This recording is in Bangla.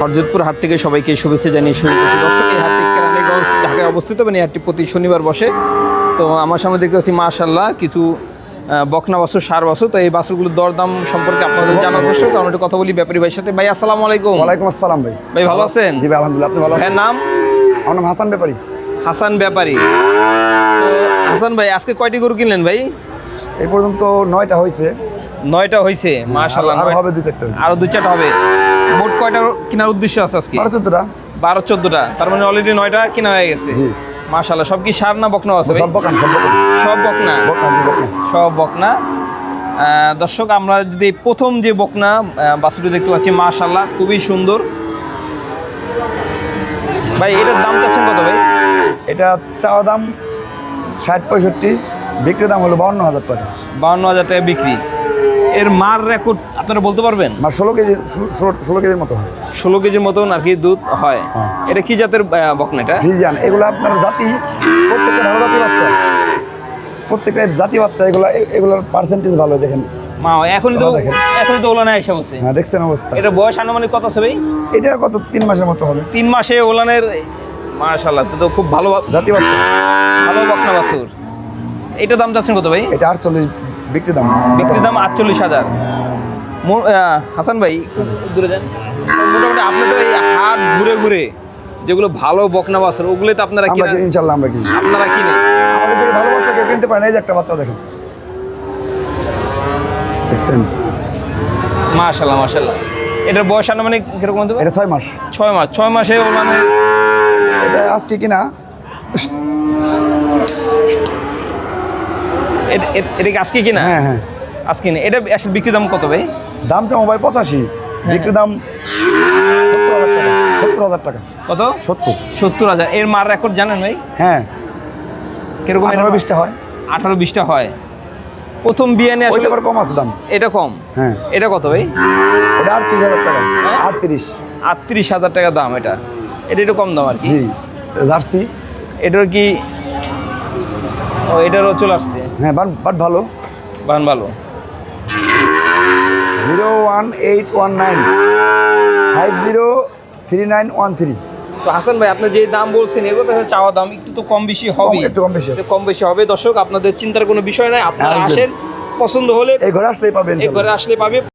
হরজতপুর হাট থেকে সবাইকে শুভেচ্ছা জানিয়ে শুরু করছি। দর্শক এই হাটটি কেরানীগঞ্জ ঢাকায় অবস্থিত। মানে এই হাটটি প্রতি শনিবার বসে। তো আমার সামনে দেখতে পাচ্ছি মাশাল্লাহ কিছু বকনা বাছুর সার বাছুর। তো এই বাছুরগুলোর দরদাম সম্পর্কে আপনাদের জানার দর্শক তো আমরা একটু কথা বলি ব্যাপারী ভাইয়ের সাথে। ভাই আসসালামু আলাইকুম। ওয়ালাইকুম আসসালাম ভাই। ভাই ভালো আছেন? জি ভাই আলহামদুলিল্লাহ আপনি ভালো আছেন? নাম? আমার নাম হাসান ব্যাপারী। হাসান ব্যাপারী। হাসান ভাই আজকে কয়টি গরু কিনলেন ভাই? এই পর্যন্ত নয়টা হয়েছে নয়টা হয়েছে মাশাল্লাহ আরও হবে দুই চারটা আরও দুই চারটা হবে। মোট কয়টা কেনার উদ্দেশ্য আছে আজকে? বারো চোদ্দটা। বারো চোদ্দটা। তার মানে অলরেডি নয়টা কেনা হয়ে গেছে। জি। মাশাল্লাহ সব কি সার না বকনা আছে সব বকান সব বকান। সব বকনা? বকনা জি বকনা। সব বকনা। দর্শক আমরা যদি প্রথম যে বকনা বাছুরটি দেখতে পাচ্ছি মাশাল্লাহ খুবই সুন্দর। ভাই এটার দাম চাচ্ছেন কত ভাই? এটা চাওয়া দাম ষাট পঁয়ষট্টি বিক্রি দাম হলো বাউন্ন হাজার টাকা। বাউন্ন হাজার টাকা বিক্রি। এর মার রেকর্ড আপনারা বলতে পারবেন? আমার ষোলো কেজি ষোলো কেজির মতো হয়। ষোলো কেজির মতন আর কি দুধ হয়। হ্যাঁ। এটা কি জাতের বকনা এটা? ফ্রিজিয়ান। এগুলো আপনার জাতি প্রত্যেকটা ভালো জাতি বাচ্চা। প্রত্যেকটা জাতি বাচ্চা এগুলো এগুলোর পার্সেন্টেজ ভালো দেখেন। মা এখনই তো। এখনই তো ওলানে এসে বসে হ্যাঁ দেখছেন অবস্থা। এটা বয়স আনুমানিক কত ভাই? এটা কত? তিন মাসের মতো হবে। তিন মাসে ওলানের মাশাল্লাহ তো তো খুব ভালো জাতি বাচ্চা। ভালো বকনা বাছুর। এটা দাম যাচ্ছেন কত ভাই? এটা আটচল্লিশ বিক্রি দাম? বিক্রির দাম আটচল্লিশ হাজার। হাসান ভাই দূরে যান। মোটামুটি আপনি তো এই হাট ঘুরে ঘুরে যেগুলো ভালো বকনা বাছুর ওগুলো তো আপনারা কিনা ইনশাল্লাহ আমরা কিনি আপনারা কিনে আমাদের থেকে ভালো বাচ্চা কেউ কিনতে পারে না এই যে একটা বাচ্চা দেখেন। দেখছেন? মাশাল্লাহ মাশাল্লাহ। এটার বয়স আনুমানিক কীরকম হতে এটা ছয় মাস। ছয় মাস। ছয় মাসে ওলানের এটা আজকে কিনা? এটা- কি আজকে কিনা? হ্যাঁ হ্যাঁ। আজকে না এটা আসলে বিক্রি দাম কত ভাই? দামটা মোবাইল পঁচাশি। বিক্রি দাম সত্তর হাজার টাকা। সত্তর হাজার টাকা। কত? সত্তর। সত্তর হাজার। এর মার রেকর্ড জানেন ভাই? হ্যাঁ। কীরকম আঠারো বিশটা হয়। আঠারো বিশটা হয়। প্রথম বিয়ে নিয়ে ওইটা আসলে কম আছে দাম। এটা কম? হ্যাঁ। এটা কত ভাই? এটা আটত্রিশ হাজার টাকা। আটত্রিশ। আটত্রিশ হাজার টাকা দাম এটা। এটা একটু কম দাম আর কি। জি। জার্সি। এটার কি ও এটারও চলে আসছে। হ্যাঁ বাট বাট ভালো। বান ভালো। Zero one eight one nine. Five zero three nine one three. তো হাসান ভাই আপনি যে দাম বলছেন এগুলো তো চাওয়া দাম একটু তো কম বেশি হবে। একটু কম বেশি। কম বেশি হবে। দর্শক আপনাদের চিন্তার কোনো বিষয় নাই। আপনারা আসেন পছন্দ হলে এই ঘরে আসলেই পাবেন এই ঘরে আসলে পাবে।